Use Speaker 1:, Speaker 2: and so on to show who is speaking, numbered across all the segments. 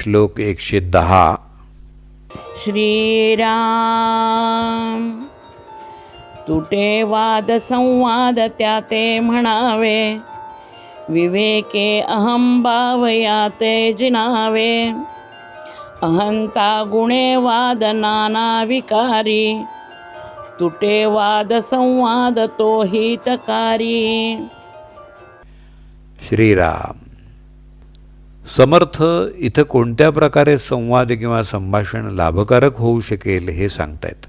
Speaker 1: श्लोक एकशे दहा।
Speaker 2: श्रीराम तुटे वाद संवाद त्याते म्हणावे विवेके अहम भावयाते जिनावे अहंता गुणे वाद नाना विकारी तुटे वाद संवाद तो हितकारी।
Speaker 1: श्रीराम। समर्थ इथं कोणत्या प्रकारे संवाद किंवा संभाषण लाभकारक होऊ शकेल हे सांगतायत.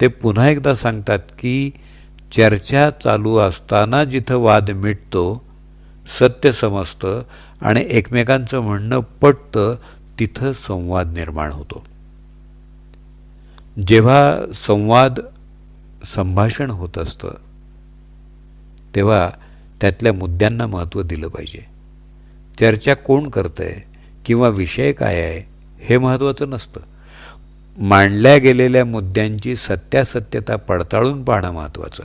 Speaker 1: ते पुन्हा एकदा सांगतात की चर्चा चालू असताना जिथं वाद मिटतो सत्य समजतं आणि एकमेकांचं म्हणणं पटतं तिथं संवाद निर्माण होतो. जेव्हा संवाद संभाषण होत असतं तेव्हा त्यातल्या मुद्द्यांना महत्त्व दिलं पाहिजे. चर्चा कोण करतं आहे किंवा विषय काय आहे हे महत्त्वाचं नसतं. मांडल्या गेलेल्या मुद्द्यांची सत्यासत्यता पडताळून पाहणं महत्त्वाचं.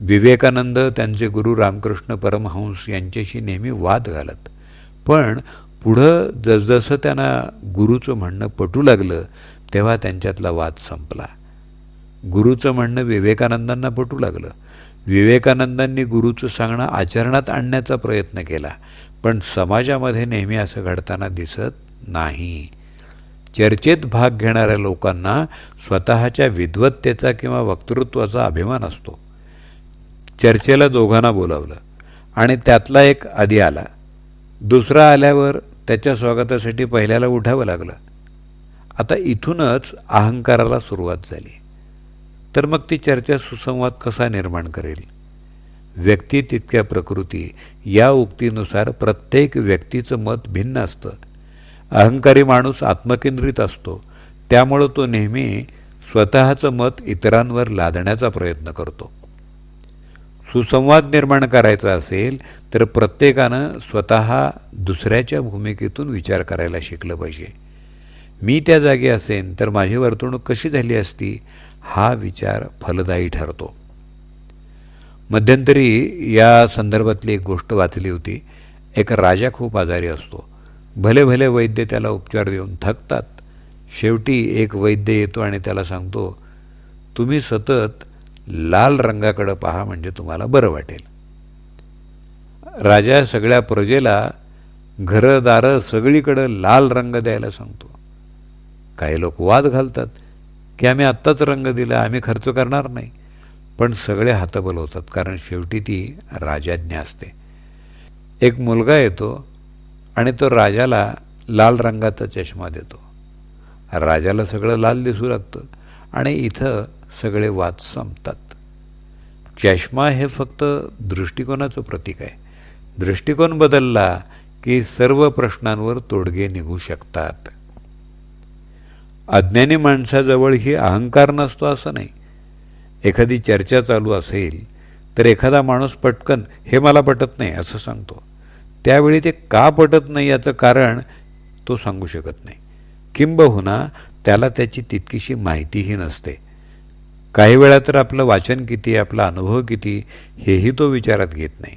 Speaker 1: विवेकानंद त्यांचे गुरु रामकृष्ण परमहंस यांच्याशी नेहमी वाद घालत. पण पुढं जसजसं त्यांना गुरुचं म्हणणं पटू लागलं तेव्हा त्यांच्यातला वाद संपला. गुरुचं म्हणणं विवेकानंदांना पटू लागलं. विवेकानंदांनी गुरुचं सांगणं आचरणात आणण्याचा प्रयत्न केला. पण समाजामध्ये नेहमी असं घडताना दिसत नाही. चर्चेत भाग घेणाऱ्या लोकांना स्वतःच्या विद्वत्तेचा किंवा वक्तृत्वाचा अभिमान असतो. चर्चेला दोघांना बोलावलं आणि त्यातला एक आधी आला. दुसरा आल्यावर त्याच्या स्वागतासाठी पहिल्याला उठावं लागलं. आता इथूनच अहंकाराला सुरुवात झाली. तर मग ती चर्चा सुसंवाद कसा निर्माण करेल? व्यक्ती तितक्या प्रकृती. या उक्तीनुसार प्रत्येक व्यक्तीचं मत भिन्न असतं. अहंकारी माणूस आत्मकेंद्रित असतो. त्यामुळं तो नेहमी स्वतःचं मत इतरांवर लादण्याचा प्रयत्न करतो. सुसंवाद निर्माण करायचा असेल तर प्रत्येकानं स्वतः दुसऱ्याच्या भूमिकेतून विचार करायला शिकलं पाहिजे. मी त्या जागी असेन तर माझी वर्तणूक कशी झाली असती हा विचार फलदायी ठरतो. मध्यंतरी या संदर्भातली एक गोष्ट वाचली होती. एक राजा खूप आजारी असतो. भले भले वैद्य त्याला उपचार देऊन थकतात. शेवटी एक वैद्य येतो आणि त्याला सांगतो तुम्ही सतत लाल रंगाकडं पहा म्हणजे तुम्हाला बरं वाटेल. राजा सगळ्या प्रजेला घरदारं सगळीकडं लाल रंग द्यायला सांगतो. काही लोक वाद घालतात की आम्ही आत्ताच रंग दिला आम्ही खर्च करणार नाही. पण सगळे हातबल होतात कारण शेवटी ती राजाज्ञा असते. एक मुलगा येतो आणि तो राजाला लाल रंगाचा चष्मा देतो. राजाला सगळं लाल दिसू लागतं आणि इथं सगळे वाद संपतात. चष्मा हे फक्त दृष्टिकोनाचं प्रतीक आहे. दृष्टिकोन बदलला की सर्व प्रश्नांवर तोडगे निघू शकतात. अज्ञानी माणसाजवळ ही अहंकार नसतो असं नाही. एखादी चर्चा चालू असेल तर एखादा माणूस पटकन हे मला पटत नाही असं सांगतो. त्यावेळी ते का पटत नाही याचं कारण तो सांगू शकत नाही. किंबहुना त्याला त्याची तितकीशी माहितीही नसते. काही वेळा तर आपलं वाचन किती आपला अनुभव किती हेही तो विचारात घेत नाही.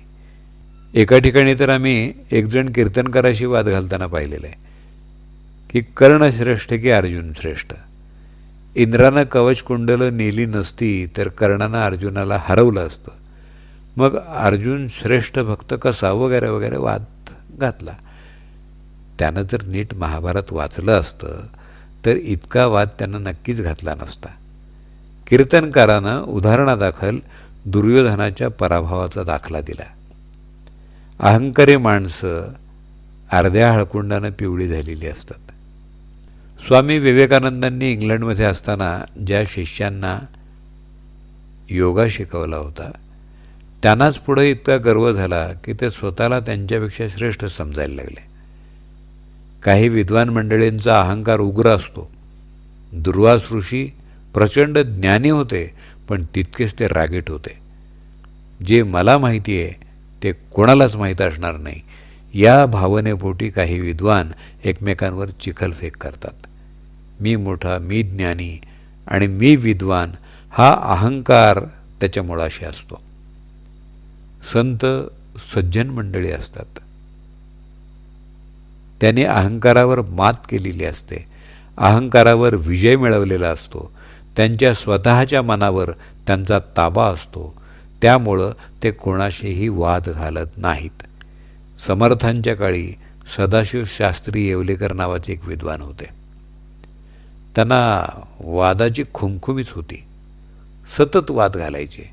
Speaker 1: एका ठिकाणी तर आम्ही एकजण कीर्तनकाराशी वाद घालताना पाहिलेलं आहे की कर्ण श्रेष्ठ की अर्जुन श्रेष्ठ? इंद्रानं कवच कुंडलं नेली नसती तर कर्णानं अर्जुनाला हरवलं असतं. मग अर्जुन श्रेष्ठ भक्त कसा? वगैरे वगैरे वाद घातला. त्यानं जर नीट महाभारत वाचलं असतं तर इतका वाद त्यानं नक्कीच घातला नसता. कीर्तनकारानं उदाहरणादाखल दुर्योधनाच्या पराभवाचा दाखला दिला. अहंकारी माणसं अर्ध्या हळकुंडानं पिवळी झालेली असतात. स्वामी विवेकानंदांनी इंग्लंडमध्ये असताना ज्या शिष्यांना योगा शिकवला होता त्यांनाच पुढे इतका गर्व झाला की ते स्वतःला त्यांच्यापेक्षा श्रेष्ठ समजायला लागले. काही विद्वान मंडळींचा अहंकार उग्र असतो. दुर्वास ऋषी प्रचंड ज्ञानी होते पण तितकेच ते रागीट होते. जे मला माहिती आहे ते कोणालाच माहीत असणार नाही. या भावनेपोटी काही विद्वान एकमेकांवर चिखलफेक करतात. मी मोठा मी ज्ञानी आणि मी विद्वान हा अहंकार त्याच्या मुळाशी असतो. संत सज्जन मंडळी असतात. त्याने अहंकारावर मात केलेली असते. अहंकारावर विजय मिळवलेला असतो. त्यांच्या स्वतःच्या मनावर त्यांचा ताबा असतो. त्यामुळं ते कोणाशीही वाद घालत नाहीत. समर्थांच्या काळी सदाशिव शास्त्री येवलेकर नावाचे एक विद्वान होते. त्यांना वादाची खुमखुमीच होती. सतत वाद घालायचे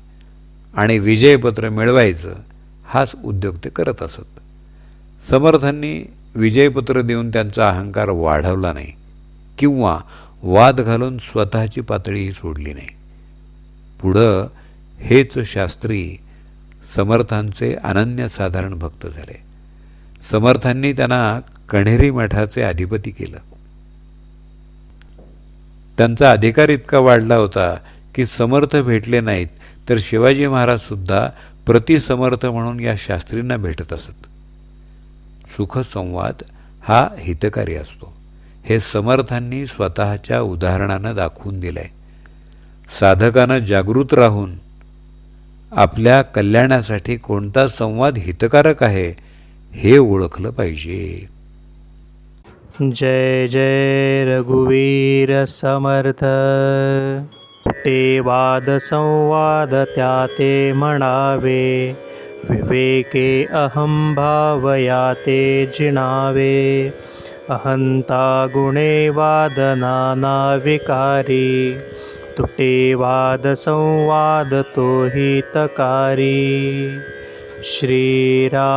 Speaker 1: आणि विजयपत्र मिळवायचं हाच उद्योग ते करत असत. समर्थांनी विजयपत्र देऊन त्यांचा अहंकार वाढवला नाही किंवा वाद घालून स्वतःची पातळीही सोडली नाही. पुढं हेच शास्त्री समर्थांचे अनन्यसाधारण भक्त झाले. समर्थांनी त्यांना कण्हेरी मठाचे अधिपती केलं. त्यांचा अधिकार इतका वाढला होता की समर्थ भेटले नाहीत तर शिवाजी महाराजसुद्धा प्रतिसमर्थ म्हणून या शास्त्रींना भेटत असत. सुखसंवाद हा हितकारी असतो. हे समर्थांनी स्वतःच्या उदाहरणानं दाखवून दिलंय. साधकानं जागृत राहून आपल्या कल्याणासाठी कोणता संवाद हितकारक आहे हे ओळखलं पाहिजे.
Speaker 3: जय जै रघुवीरसमर्थ तुटेवादसंवाद त्या ते मणावे विवेके अहं भावया ते जिणावे। अहन्ता गुणे वादनानाविकारी तुटेवादसंवाद तु हि तकारि। श्रीरा